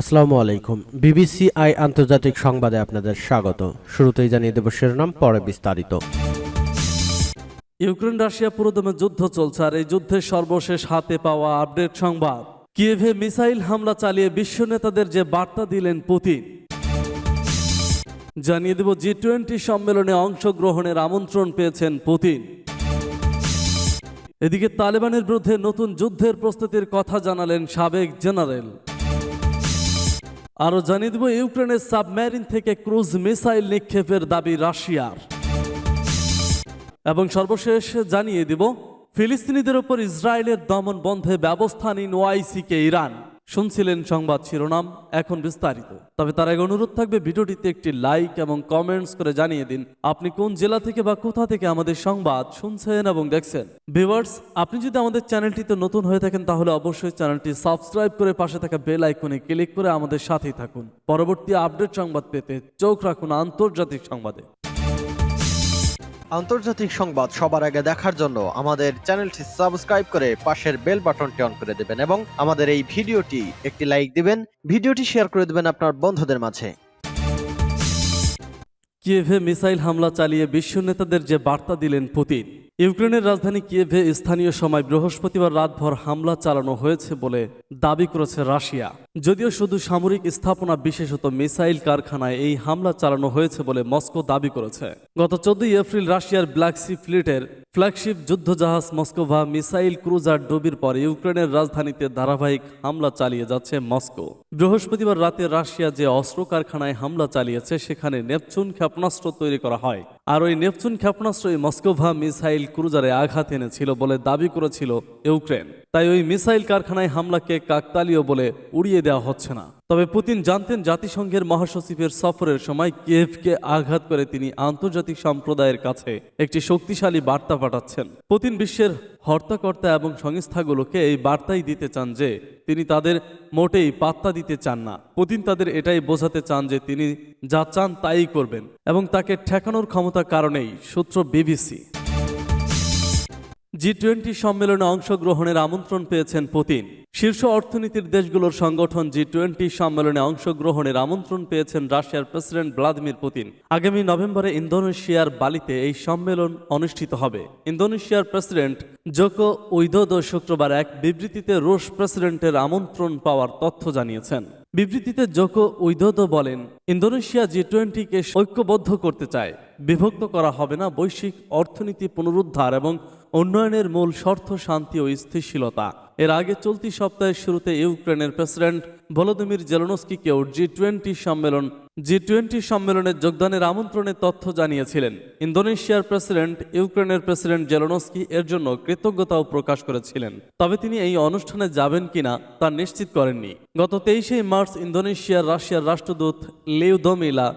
আসসালামু আলাইকুম। BBC I আন্তর্জাতিক সংবাদে আপনাদের স্বাগত। শুরুতেই জানিয়ে দেব শিরোনাম, পরে বিস্তারিত। ইউক্রেন রাশিয়া পুরোদমে যুদ্ধ চলছে আর এই যুদ্ধের সর্বশেষ হাতে পাওয়া আপডেট সংবাদ। কিয়েভে মিসাইল হামলা চালিয়ে বিশ্ব নেতাদের যে বার্তা দিলেন পুতিন। জানিয়ে দেব জি টোয়েন্টি সম্মেলনে অংশগ্রহণের আমন্ত্রণ পেয়েছেন পুতিন। এদিকে তালেবানের বিরুদ্ধে নতুন যুদ্ধের প্রস্তুতির কথা জানালেন সাবেক জেনারেল। আরও জানিয়ে দেব, ইউক্রেনের সাবমেরিন থেকে ক্রুজ মিসাইল নিক্ষেপের দাবি রাশিয়ার। এবং সর্বশেষ জানিয়ে দিব, ফিলিস্তিনিদের উপর ইসরায়েলের দমন বন্ধে ব্যবস্থা নিন ওআইসিকে ইরান। শুনছিলেন সংবাদ শিরোনাম, এখন বিস্তারিত। তবে তার আগে অনুরোধ থাকবে ভিডিওটিতে একটি লাইক এবং কমেন্টস করে জানিয়ে দিন, আপনি কোন জেলা থেকে বা কোথা থেকে আমাদের সংবাদ শুনছেন এবং দেখছেন। ভিউয়ার্স, আপনি যদি আমাদের চ্যানেলটিতে নতুন হয়ে থাকেন, তাহলে অবশ্যই চ্যানেলটি সাবস্ক্রাইব করে পাশে থাকা বেল আইকনে ক্লিক করে আমাদের সাথেই থাকুন। পরবর্তী আপডেট সংবাদ পেতে চোখ রাখুন আন্তর্জাতিক সংবাদে। আন্তর্জাতিক সংবাদ সবার আগে দেখার জন্য আমাদের চ্যানেলটি সাবস্ক্রাইব করে পাশের বেল বাটনটি অন করে দেবেন এবং আমাদের এই ভিডিওটি একটি লাইক দিবেন, ভিডিওটি শেয়ার করে দেবেন আপনার বন্ধুদের মাঝে। কিয়েভে মিসাইল হামলা চালিয়ে বিশ্ব নেতাদের যে বার্তা দিলেন পুতিন। ইউক্রেনের রাজধানী কিয়েভে স্থানীয় সময় বৃহস্পতিবার রাতভর হামলা চালানো হয়েছে বলে দাবি করেছে রাশিয়া। যদিও শুধু সামরিক স্থাপনা বিশেষত মিসাইল কারখানায় এই হামলা চালানো হয়েছে বলে মস্কো দাবি করেছে। গত চোদ্দই এপ্রিল রাশিয়ার ব্ল্যাক সি ফ্লিটের ফ্ল্যাগশিপ যুদ্ধজাহাজ মস্কোভা মিসাইল ক্রুজার ডুবির পর ইউক্রেনের রাজধানীতে ধারাবাহিক হামলা চালিয়ে যাচ্ছে মস্কো। বৃহস্পতিবার রাতে রাশিয়া যে অস্ত্র কারখানায় হামলা চালিয়েছে, সেখানে নেপচুন ক্ষেপণাস্ত্র তৈরি করা হয়। আর ওই নেপচুন ক্ষেপণাস্ত্রই মস্কোভা মিসাইল ক্রুজারে আঘাত এনেছিল বলে দাবি করেছিল ইউক্রেন। তাই ওই মিসাইল কারখানায় হামলাকে কাকতালীয় বলে উড়িয়ে দেওয়া হচ্ছে না। তবে পুতিন জানতেন জাতিসংঘের মহাসচিবের সফরের সময় কিয়েভকে আঘাত করে তিনি আন্তর্জাতিক সম্প্রদায়ের কাছে একটি শক্তিশালী বার্তা পাঠাচ্ছেন। পুতিন বিশ্বের হর্তাকর্তা এবং সংস্থাগুলোকে এই বার্তাই দিতে চান যে, তিনি তাদের মোটেই পাত্তা দিতে চান না। পুতিন তাদের এটাই বোঝাতে চান যে, তিনি যা চান তাই করবেন এবং তাকে ঠেকানোর ক্ষমতা কারণেই সূত্র বিবিসি। জি টোয়েন্টি সম্মেলনে অংশগ্রহণের আমন্ত্রণ পেয়েছেন পুতিন। শীর্ষ অর্থনীতির দেশগুলোর সংগঠন জি টোয়েন্টি সম্মেলনে অংশগ্রহণের আমন্ত্রণ পেয়েছেন রাশিয়ার প্রেসিডেন্ট ভ্লাদিমির পুতিন। আগামী নভেম্বরে ইন্দোনেশিয়ার বালিতে এই সম্মেলন অনুষ্ঠিত হবে। ইন্দোনেশিয়ার প্রেসিডেন্ট জোকো উইদোদো শুক্রবার এক বিবৃতিতে রুশ প্রেসিডেন্টের আমন্ত্রণ পাওয়ার তথ্য জানিয়েছেন। বিবৃতিতে জোকো উইদোদো বলেন, ইন্দোনেশিয়া জি টোয়েন্টিকে ঐক্যবদ্ধ করতে চায়। বিভক্ত করা হবে না বৈশ্বিক অর্থনীতি পুনরুদ্ধার এবং উন্নয়নের মূল শর্ত শান্তি ও স্থিতিশীলতা। এর আগে চলতি সপ্তাহের শুরুতে ইউক্রেনের প্রেসিডেন্ট ভলোদিমির জেলনস্কিকেও জি টোয়েন্টি সম্মেলন জি টোয়েন্টি সম্মেলনে যোগদানের আমন্ত্রণে তথ্য জানিয়েছিলেন ইন্দোনেশিয়ার প্রেসিডেন্ট, ইউক্রেনের প্রেসিডেন্ট জেলনস্কি এর জন্য কৃতজ্ঞতাও প্রকাশ করেছিলেন। তবে তিনি এই অনুষ্ঠানে যাবেন কিনা তা নিশ্চিত করেননি। গত তেইশে মার্চ ইন্দোনেশিয়ার রাশিয়ার রাষ্ট্রদূত লিউদমিলা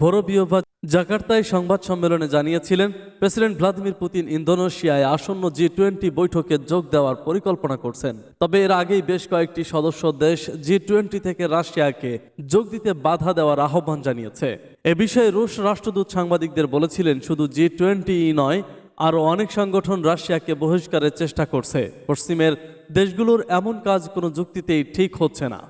ভোরবিয়োভা জাকার্তায় সংবাদ সম্মেলনে জানিয়েছিলেন, প্রেসিডেন্ট ভ্লাদিমির পুতিন ইন্দোনেশিয়ায় আসন্ন জি টোয়েন্টি বৈঠকে যোগ দেওয়ার পরিকল্পনা করছেন। তবে এর আগেই বেশ কয়েকটি সদস্য দেশ জি টোয়েন্টি থেকে রাশিয়াকে যোগ দিতে বাধা দেওয়ার আহ্বান জানিয়েছে। এ বিষয়ে রুশ রাষ্ট্রদূত সাংবাদিকদের বলেছিলেন, শুধু জি টোয়েন্টি নয়, আরও অনেক সংগঠন রাশিয়াকে বহিষ্কারের চেষ্টা করছে। পশ্চিমের দেশগুলোর এমন কাজ কোনো যুক্তিতেই ঠিক হচ্ছে না।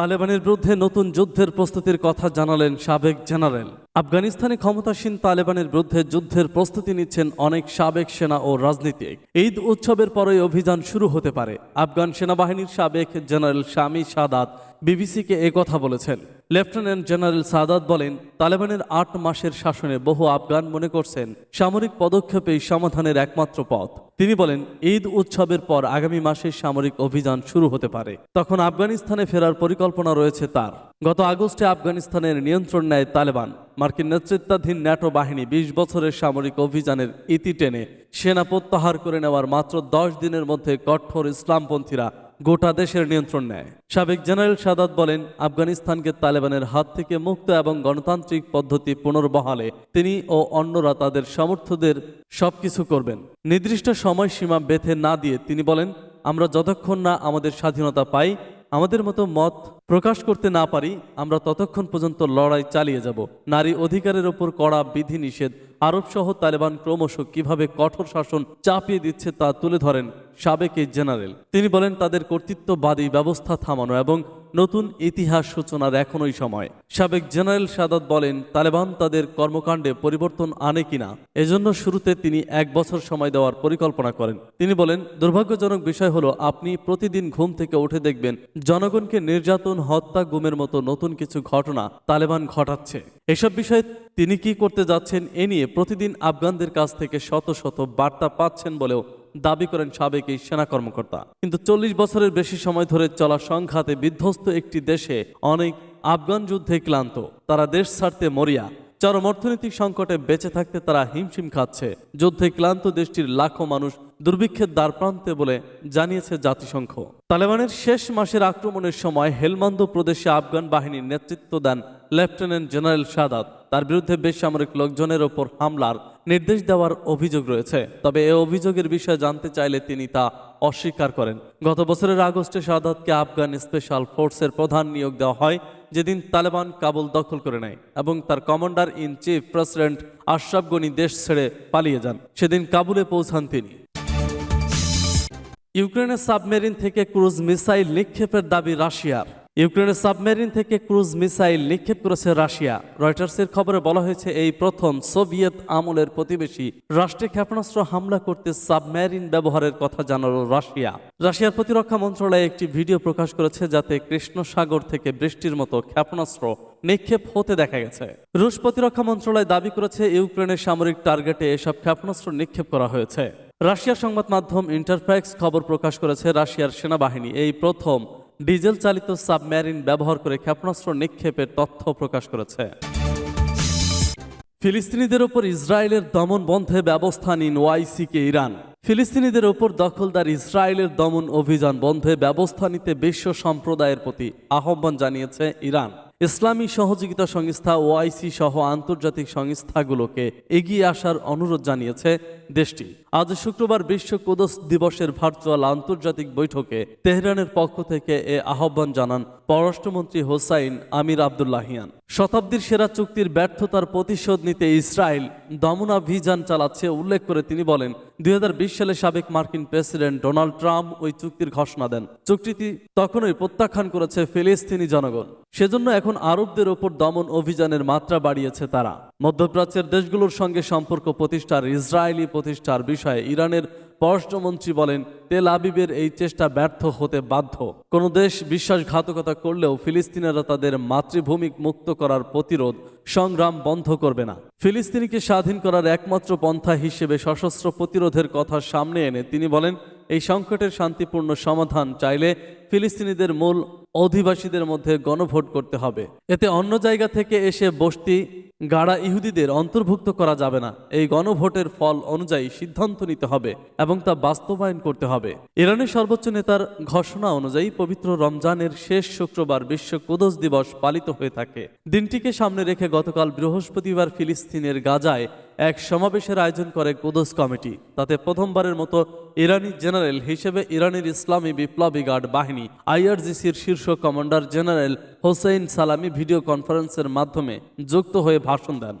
তালেবানের বিরুদ্ধে নতুন যুদ্ধের প্রস্তুতির কথা জানালেন সাবেক জেনারেল। আফগানিস্তানে ক্ষমতাসীন তালেবানের বিরুদ্ধে যুদ্ধের প্রস্তুতি নিচ্ছেন অনেক সাবেক সেনা ও রাজনীতিক। ঈদ উৎসবের পরই অভিযান শুরু হতে পারে। আফগান সেনাবাহিনীর সাবেক জেনারেল শামি সাদাত বিবিসিকে কথা বলেছেন। লেফটেন্যান্ট জেনারেল সাদাত বলেন, তালেবানের আট মাসের শাসনে বহু আফগান মনে করছেন, সামরিক পদক্ষেপেই সমাধানের একমাত্র পথ। তিনি বলেন, ঈদ উৎসবের পর আগামী মাসে সামরিক অভিযান শুরু হতে পারে। তখন আফগানিস্তানে ফেরার পরিকল্পনা রয়েছে তার। গত আগস্টে আফগানিস্তানের নিয়ন্ত্রণ নেয় তালেবান। মার্কিন নেতৃত্বাধীন ন্যাটো বাহিনী বিশ বছরের সামরিক অভিযানের ইতি টেনে সেনা প্রত্যাহার করে নেওয়ার মাত্র দশ দিনের মধ্যে কঠোর ইসলামপন্থীরা গোটা দেশের নিয়ন্ত্রণ নেয়। সাবেক জেনারেল সাদাত বলেন, আফগানিস্তানকে তালেবানের হাত থেকে মুক্ত এবং গণতান্ত্রিক পদ্ধতি পুনর্বহালে তিনি ও অন্যরা তাদের সমর্থদের সবকিছু করবেন। নির্দিষ্ট সময়সীমা বেঁধে না দিয়ে তিনি বলেন, আমরা যতক্ষণ না আমাদের স্বাধীনতা পাই আমাদের মতো মত প্রকাশ করতে না পারি, আমরা ততক্ষণ পর্যন্ত লড়াই চালিয়ে যাব। নারী অধিকারের ওপর কড়া বিধিনিষেধ, আরবসহ তালেবান ক্রমশ কীভাবে কঠোর শাসন চাপিয়ে দিচ্ছে তা তুলে ধরেন সাবেক জেনারেল। তিনি বলেন, তাদের কর্তৃত্ববাদী ব্যবস্থা থামানো এবং নতুন ইতিহাস সূচনার এখনই সময়। সাবেক জেনারেল সাদাত বলেন, তালেবান তাদের কর্মকাণ্ডে পরিবর্তন আনে কিনা, এজন্য শুরুতে তিনি এক বছর সময় দেওয়ার পরিকল্পনা করেন। তিনি বলেন, দুর্ভাগ্যজনক বিষয় হলো, আপনি প্রতিদিন ঘুম থেকে উঠে দেখবেন, জনগণকে নির্যাতন, হত্যা, গুমের মতো নতুন কিছু ঘটনা তালেবান ঘটাচ্ছে। এসব বিষয়ে তিনি কি করতে যাচ্ছেন, এ নিয়ে প্রতিদিন আফগানদের কাছ থেকে শত শত বার্তা পাচ্ছেন বলেও দাবি করেন সাবেক এই সেনা কর্মকর্তা। কিন্তু চল্লিশ বছরের বেশি সময় ধরে চলা সংঘাতে বিধ্বস্ত একটি দেশে অনেক আফগান যুদ্ধে ক্লান্ত। তারা দেশ ছাড়তে মরিয়া, চরম অর্থনৈতিক সংকটে বেঁচে থাকতে তারা হিমশিম খাচ্ছে। যুদ্ধে ক্লান্ত দেশটির লাখো মানুষ দুর্ভিক্ষের দ্বার প্রান্তে বলে জানিয়েছে জাতিসংঘ। তালেবানের শেষ মাসের আক্রমণের সময় হেলমান্দ প্রদেশে আফগান বাহিনীর নেতৃত্ব দেন লেফটেন্যান্ট জেনারেল সাদাত। তার বিরুদ্ধে বেসামরিক লোকজনের ওপর হামলার নির্দেশ দেওয়ার অভিযোগ রয়েছে। তবে এ অভিযোগের বিষয়ে জানতে চাইলে তিনি তা অস্বীকার করেন। গত বছরের আগস্টে সাদাতকে আফগান স্পেশাল ফোর্সের প্রধান নিয়োগ দেওয়া হয়, যেদিন তালেবান কাবুল দখল করে নেয় এবং তার commander in chief president Ashraf Ghani দেশ ছেড়ে পালিয়ে যান। সেদিন কাবুলে পৌঁছান তিনি। ইউক্রেনের সাবমেরিন থেকে ক্রুজ মিসাইল নিক্ষেপের দাবি রাশিয়ার। ইউক্রেনের সাবমেরিন থেকে ক্রুজ মিসাইল নিক্ষেপ করেছে রাশিয়া। রয়টার্সের খবরে বলা হয়েছে, এই প্রথম সোভিয়েত আমলের প্রতিবেশী রাষ্ট্রে ক্ষেপণাস্ত্র হামলা করতে সাবমেরিন ব্যবহারের কথা জানালো রাশিয়া। রাশিয়ার প্রতিরক্ষা মন্ত্রণালয় একটি ভিডিও প্রকাশ করেছে যাতে কৃষ্ণ সাগর থেকে বৃষ্টির মতো ক্ষেপণাস্ত্র নিক্ষেপ হতে দেখা গেছে। রুশ প্রতিরক্ষা মন্ত্রণালয় দাবি করেছে, ইউক্রেনের সামরিক টার্গেটে এসব ক্ষেপণাস্ত্র নিক্ষেপ করা হয়েছে। রাশিয়ার সংবাদ মাধ্যম ইন্টারফ্যাক্স খবর প্রকাশ করেছে রাশিয়ার সেনাবাহিনী, এই প্রথম ডিজেল চালিত সাবমেরিন ব্যবহার করে ক্ষেপণাস্ত্র নিক্ষেপের তথ্য প্রকাশ করেছে। ফিলিস্তিনিদের ওপর ইসরায়েলের দমন বন্ধে ব্যবস্থা নিন ওয়াইসিকে ইরান। ফিলিস্তিনিদের ওপর দখলদার ইসরায়েলের দমন অভিযান বন্ধে ব্যবস্থা নিতে বিশ্ব সম্প্রদায়ের প্রতি আহ্বান জানিয়েছে ইরান। ইসলামী সহযোগিতা সংস্থা ওআইসি সহ আন্তর্জাতিক সংস্থাগুলোকে এগিয়ে আসার অনুরোধ জানিয়েছে দেশটি। আজ শুক্রবার বিশ্ব কুদস দিবসের ভার্চুয়াল আন্তর্জাতিক বৈঠকে তেহরানের পক্ষ থেকে এ আহ্বান জানান পররাষ্ট্রমন্ত্রী হোসাইন আমির আবদুল্লাহিয়ান। শতাব্দীর সেরা চুক্তির ব্যর্থতার প্রতিশোধ নিতে ইসরায়েল দমনাভিযান চালাচ্ছে উল্লেখ করে তিনি বলেন, দুই হাজার বিশ সালে সাবেক মার্কিন প্রেসিডেন্ট ডোনাল্ড ট্রাম্প ওই চুক্তির ঘোষণা দেন। চুক্তিটি তখনই প্রত্যাখ্যান করেছে ফিলিস্তিনি জনগণ। সেজন্য এখন আরবদের ওপর দমন অভিযানের মাত্রা বাড়িয়েছে তারা। মধ্যপ্রাচ্যের দেশগুলোর সঙ্গে সম্পর্ক প্রতিষ্ঠার ইসরায়েলি প্রতিষ্ঠার বিষয়ে ইরানের পররাষ্ট্রমন্ত্রী বলেন, তেল আবিবের এই চেষ্টা ব্যর্থ হতে বাধ্য। কোনো দেশ বিশ্বাসঘাতকতা করলেও ফিলিস্তিনিরা তাদের মাতৃভূমি মুক্ত করার প্রতিরোধ সংগ্রাম বন্ধ করবে না। ফিলিস্তিনিকে স্বাধীন করার একমাত্র পন্থা হিসেবে সশস্ত্র প্রতিরোধের কথা সামনে এনে তিনি বলেন, এই সংকটের শান্তিপূর্ণ সমাধান চাইলে ফিলিস্তিনিদের মূল অধিবাসীদের মধ্যে গণভোট করতে হবে। এতে অন্য জায়গা থেকে এসে বসতি গাড়া ইহুদিদের অন্তর্ভুক্ত করা যাবে না। এই গণভোটের ফল অনুযায়ী সিদ্ধান্ত নিতে হবে এবং তা বাস্তবায়ন করতে হবে। ইরানের সর্বোচ্চ নেতার ঘোষণা অনুযায়ী পবিত্র রমজানের শেষ শুক্রবার বিশ্ব কুদস দিবস পালিত হয়ে থাকে। দিনটিকে সামনে রেখে গতকাল বৃহস্পতিবার ফিলিস্তিনের গাজায় এক সমাবেশের আয়োজন করে কুদস কমিটি। তাতে প্রথমবারের মতো ইরানি জেনারেল হিসেবে ইরানের ইসলামী বিপ্লবী গার্ড বাহিনী, আইআরজিসির শীর্ষ commander general Hossein Salami video কনফারেন্সের মাধ্যমে যুক্ত হয়ে ভাষণ দেন।